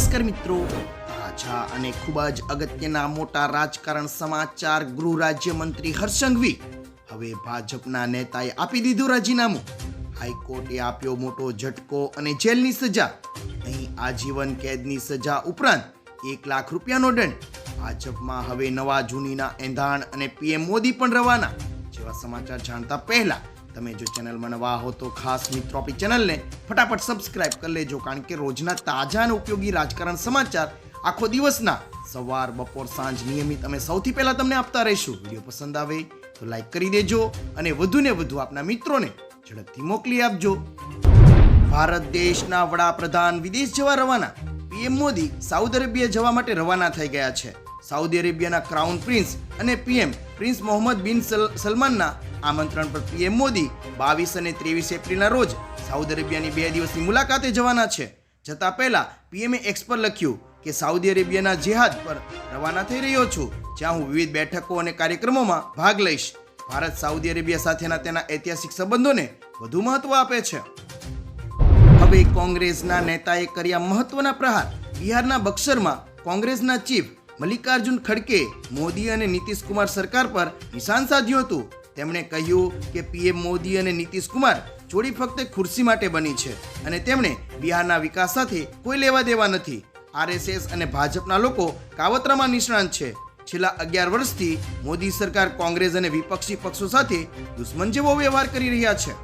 નમસ્કાર મિત્રો. તાજા અને ખૂબ જ અગત્યના મોટા રાજકારણ સમાચાર ગૃહ રાજ્યમંત્રી હર્ષંઘવી હવે ભાજપના નેતાએ આપી દીધું રાજીનામું. હાઈકોર્ટે આપ્યો મોટો ઝટકો અને જેલની સજા. અહીં આજીવન કેદની સજા ઉપરાંત એક લાખ રૂપિયાનો દંડ. ભાજપમાં હવે નવા જૂનીના એંધાણ અને પીએમ મોદી પણ રવાના. જેવા સમાચાર જાણતા પહેલા તમે જો ચેનલમાં નવા હો તો ખાસ મિત્રો આપણી ચેનલને ફટાફટ સબસ્ક્રાઇબ કરી લેજો, કારણ કે રોજના તાજા અને ઉપયોગી રાજકારણ સમાચાર આખો દિવસના સવાર, બપોર, સાંજ નિયમિત અમે સૌથી પહેલાં તમને આપતા રહીશું. વીડિયો પસંદ આવે તો લાઈક કરી દેજો અને વધુને વધુ આપના મિત્રોને ઝડપથી મોકલી આપજો. ભારત દેશના વડાપ્રધાન વિદેશ જવા રવાના. પીએમ મોદી સાઉદી અરેબિયા જવા માટે રવાના થઈ ગયા છે. સાઉદી અરેબિયાના ક્રાઉન પ્રિન્સ અને પીએમ પ્રિન્સ મોહમ્મદ બિન સલમાનના આમંત્રણ પર પીએમ મોદી બાવીસ અને ત્રેવીસ એપ્રિલના રોજ સાઉદી અરેબિયાની બે દિવસની મુલાકાતે જવાના છે. જતા પહેલા પીએમએ એક્સ પર લખ્યું કે, સાઉદી અરેબિયાના જેહાદ પર રવાના થઈ રહ્યો છું, જ્યાં હું વિવિધ બેઠકો અને કાર્યક્રમોમાં ભાગ લઈશ. ભારત સાઉદી અરેબિયા સાથેના તેના ઐતિહાસિક સંબંધોને વધુ મહત્વ આપે છે. હવે કોંગ્રેસના નેતાએ કર્યા મહત્વના પ્રહાર. બિહારના બક્સરમાં કોંગ્રેસના ચીફ મલ્લિકાર્જુન ખડકે મોદી અને નીતિશ કુમાર સરકાર પર નિશાન સાધ્યું હતું. તેમણે કહ્યું કે પીએમ મોદી અને નીતિશ કુમાર જોડી ફક્ત ખુરશી માટે બની છે અને તેમણે બિહારના વિકાસ સાથે કોઈ લેવા દેવા નથી. આરએસએસ અને ભાજપના લોકો કાવતરામાં નિષ્ણાંત છે. છેલ્લા અગિયાર વર્ષથી મોદી સરકાર કોંગ્રેસ અને વિપક્ષી પક્ષો સાથે દુશ્મન જેવો વ્યવહાર કરી રહ્યા છે.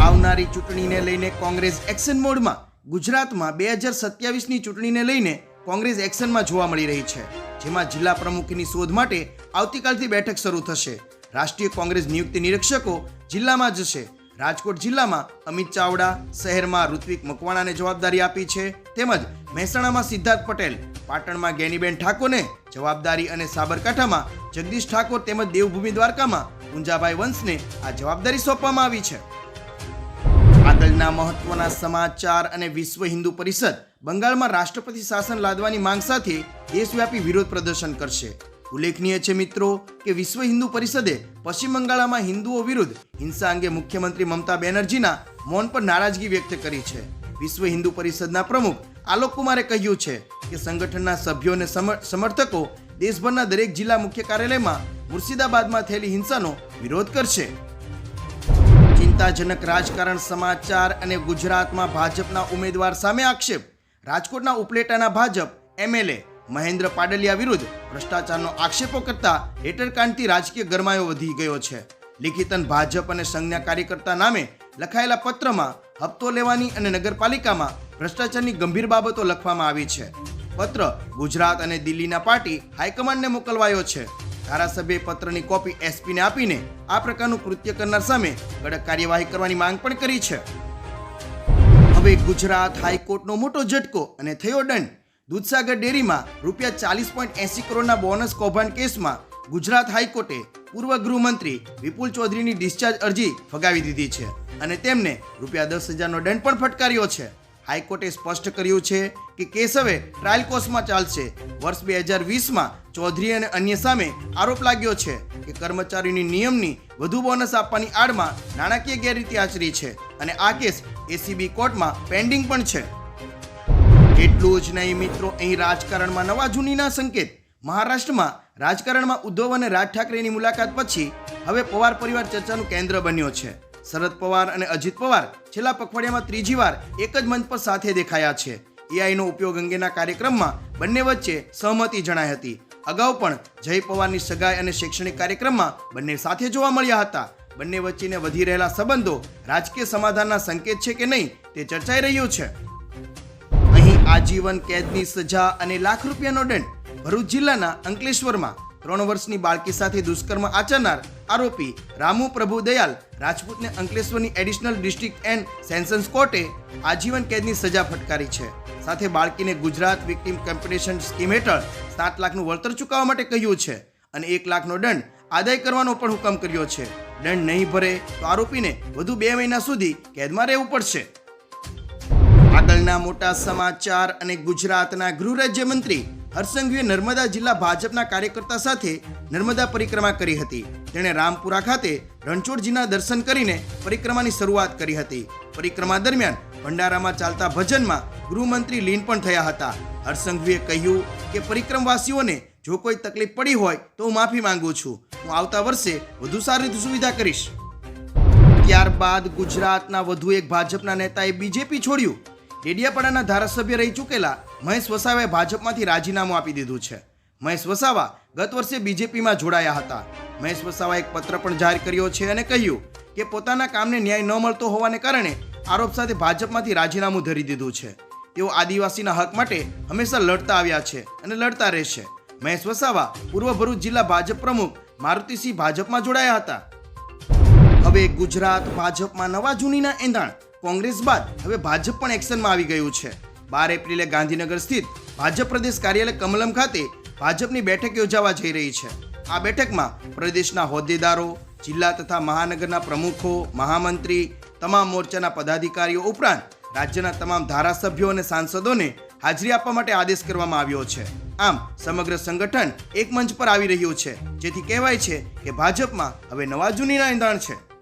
આવનારી ચૂંટણીને લઈને કોંગ્રેસ એક્શન મોડમાં ગુજરાતમાં બે હજાર સત્યાવીસની ચૂંટણીને લઈને કોંગ્રેસ એક્શનમાં જોવા મળી રહી છે, જેમાં જિલ્લા પ્રમુખની શોધ માટે આવતીકાલથી બેઠક શરૂ થશે. રાષ્ટ્રીય કોંગ્રેસ નિયુક્તિ નિરીક્ષકો જિલ્લામાં જશે રાજકોટ જિલ્લામાં અમિત ચાવડા, શહેરમાં ઋત્વિક મકવાણાને જવાબદારી આપી છે, તેમજ મહેસાણામાં સિદ્ધાર્થ પટેલ, પાટણમાં ગેનીબેન ઠાકોરને જવાબદારી અને સાબરકાંઠામાં જગદીશ ઠાકોર તેમજ દેવભૂમિ દ્વારકામાં પૂંજાભાઈ વંશને આ જવાબદારી સોંપવામાં આવી છે. આગળના મહત્વના સમાચાર અને વિશ્વ હિન્દુ પરિષદ બંગાળમાં રાષ્ટ્રપતિ શાસન લાદવાની માંગ સાથે દેશવ્યાપી વિરોધ પ્રદર્શન કરશે. ઉલ્લેખનીય છે મિત્રો કે વિશ્વ હિન્દુ પરિષદે પશ્ચિમ બંગાળમાં હિન્દુઓ વિરુદ્ધ હિંસા અંગે મુખ્યમંત્રી મમતા બેનર્જીના મૌન પર નારાજગી વ્યક્ત કરી છે. વિશ્વ હિન્દુ પરિષદના પ્રમુખ આલોક કુમારે કહ્યું છે કે સંગઠનના સભ્યો અને સમ- સમર્થકો દેશભરના દરેક જિલ્લા મુખ્ય કાર્યાલયમાં મુર્શિદાબાદમાં થયેલી હિંસાનો વિરોધ કરશે. ચિંતાજનક રાજકારણ, સમાચાર અને ગુજરાતમાં ભાજપના ઉમેદવાર સામે આક્ષેપ રાજકોટના ઉપલેટાના ભાજપ એમએલએ મહેન્દ્ર પાડલિયા વિરુદ્ધ ભ્રષ્ટાચારનો આક્ષેપો કરતા હેટરકાંડથી રાજકીય ગરમાયો વધી ગયો છે. લિખિતન ભાજપ અને સંજ્ઞા કાર્યકર્તા નામે લખાયેલા પત્રમાં હપ્તો લેવાની અને નગરપાલિકામાં ભ્રષ્ટાચારની ગંભીર બાબતો લખવામાં આવી છે. પત્ર ગુજરાત અને દિલ્હીના પાર્ટી હાઈકમાન્ડને મોકલવાયો છે. ધારાસભ્યએ પત્રની કોપી એસપીને આપીને આ પ્રકારનું કૃત્ય કરનાર સામે કડક કાર્યવાહી કરવાની માંગ પણ કરી છે. હવે ગુજરાત હાઈકોર્ટનો મોટો ઝટકો અને થયો દંડ. દૂધસાગર ડેરીમાં રૂપિયા ચાલીસ પોઈન્ટ એસી કરોડના બોનસ કૌભાંડ કેસમાં ગુજરાત હાઈકોર્ટે પૂર્વ ગૃહમંત્રી વિપુલ ચૌધરીની ડિસ્ચાર્જ અરજી ફગાવી દીધી છે અને તેમને રૂપિયા દસ હજારનો દંડ પણ ફટકાર્યો છે. હાઈકોર્ટે સ્પષ્ટ કર્યું છે કે કેસ હવે ટ્રાયલ કોર્સમાં ચાલશે. વર્ષ બે હજાર વીસમાં ચૌધરી અને અન્ય સામે આરોપ લાગ્યો છે કે કર્મચારીની નિયમની વધુ બોનસ આપવાની આડમાં નાણાકીય ગેરરીતિ આચરી છે. અને આ કેસ એસીબી કોર્ટમાં પેન્ડિંગ પણ છે. એટલું જ નહીં મિત્રો, અહીં રાજકારણમાં નવા જૂનીના સંકેત. મહારાષ્ટ્રમાં રાજકારણમાં ઉદ્ધવ અને રાજ ઠાકરેની મુલાકાત પછી હવે પવાર પરિવાર ચર્ચાનું કેન્દ્ર બન્યો છે. શરદ પવાર અને અજીત પવાર છેલ્લા પખવાડિયામાં ત્રીજી વાર એક જ મંચ પર સાથે દેખાયા છે. એઆઈનો ઉપયોગ અંગેના કાર્યક્રમમાં બંને વચ્ચે સહમતિ જણાઈ હતી. અગાઉ પણ જય પવારની સગાઈ અને શૈક્ષણિક કાર્યક્રમમાં બંને સાથે જોવા મળ્યા હતા. બંને વચ્ચેને વધી રહેલા સંબંધો રાજકીય સમાધાનના સંકેત છે કે નહીં તે ચર્ચાઈ રહ્યું છે. અહીં આજીવન કેદની સજા અને લાખ રૂપિયાનો દંડ ભરૂચ જિલ્લાના અંકલેશ્વરમાં ત્રણ વર્ષની બાળકી સાથે દુષ્કર્મ આચરનાર આરોપી રામુ પ્રભુ દયાલ રાજપૂતને અંકલેશ્વરની એડિશનલ ડિસ્ટ્રિક્ટ એન્ડ સેન્સન્સ કોર્ટે આજીવન કેદની સજા ફટકારી છે. સાથે બાળકીને ગુજરાત વિક્ટિમ કોમ્પિટિશન સ્કીમ હેઠળ સાત લાખનું વળતર ચૂકવવા માટે કહ્યું છે અને એક લાખનો દંડ આદાય કરવાનો પણ હુકમ કર્યો છે. દંડ નહીં ભરે તો આરોપીને વધુ બે મહિના સુધી કેદમાં રહેવું પડશે. આગળના મોટા સમાચાર અને ગુજરાતના ગૃહ રાજ્યમંત્રી હરસંઘવીએ નર્મદા જિલ્લા ભાજપના કાર્યકર્તા સાથે નર્મદા પરિક્રમા કરી હતી. તેણે રામપુરા ખાતે રણછોડજીના દર્શન કરીને પરિક્રમાની શરૂઆત કરી હતી. પરિક્રમા દરમિયાન ભંડારામાં ચાલતા ભજનમાં ગૃહમંત્રી લીન પણ થયા હતા. હરસંઘવીએ કહ્યું કે પરિક્રમવાસીઓને જો કોઈ તકલીફ પડી હોય તો હું માફી માંગુ છું. હું આવતા વર્ષે વધુ સારી રીતે સુવિધા કરીશ. ત્યારબાદ ગુજરાતના વધુ એક ભાજપના નેતાએ બીજેપી છોડ્યું. ડેડિયાપાડાના ધારાસભ્ય રહી ચૂકેલા મહેશ વસાવાએ ભાજપમાંથી રાજીનામું આપી દીધું છે. મહેશ વસાવા ગત વર્ષે બીજેપીમાં જોડાયા હતા. મહેશ વસાવાએ એક પત્ર પણ જાહેર કર્યો છે અને કહ્યું કે પોતાના કામને ન્યાય ન મળતો હોવાને કારણે આરોપ સાથે ભાજપમાંથી રાજીનામું ધરી દીધું છે. તેઓ આદિવાસીના હક માટે હંમેશા લડતા આવ્યા છે અને લડતા રહેશે. મહેશ વસાવા, પૂર્વ ભરૂચ જિલ્લા ભાજપ પ્રમુખ મારુતિસિંહ ભાજપમાં જોડાયા હતા. હવે ગુજરાત ભાજપમાં નવા જૂનીના એંધાણ, કોંગ્રેસ બાદ હવે ભાજપ પણ એક્શનમાં આવી ગયું છે. બાર એપ્રિલે ગાંધીનગર સ્થિત ભાજપ પ્રદેશ કાર્યાલય કમલમ ખાતે ભાજપની બેઠક યોજાવા જઈ રહી છે. આ બેઠકમાં પ્રદેશના હોદ્દેદારો, જિલ્લા તથા મહાનગરના પ્રમુખો, મહામંત્રી, તમામ મોરચાના પદાધિકારીઓ ઉપરાંત રાજ્યના તમામ ધારાસભ્યો અને સાંસદોને હાજરી આપવા માટે આદેશ કરવામાં આવ્યો છે. આમ સમગ્ર સંગઠન એક મંચ પર આવી રહ્યું છે, જેથી કહેવાય છે કે ભાજપમાં હવે નવા જૂનીના એંધાણ છે.